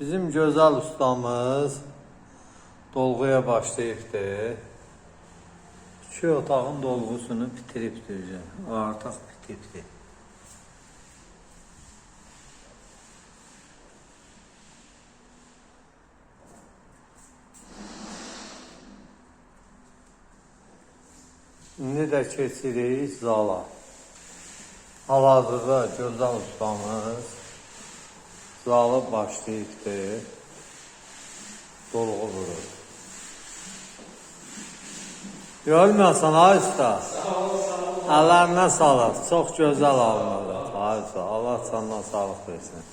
Bizim gözəl ustamız dolğuya başlayıbdır. İki otağın dolğusunu bitiribdir. O artıq bitibdir. İndi də keçirik zala. Hal-hazırda gözəl ustamız zalı başlayıbdır. Dolğu vurur. Görmüyorsan ay usta. Əllərinə sağlıq. Çox gözəl alınır. Ay usta, Allah canına sağlıq versin.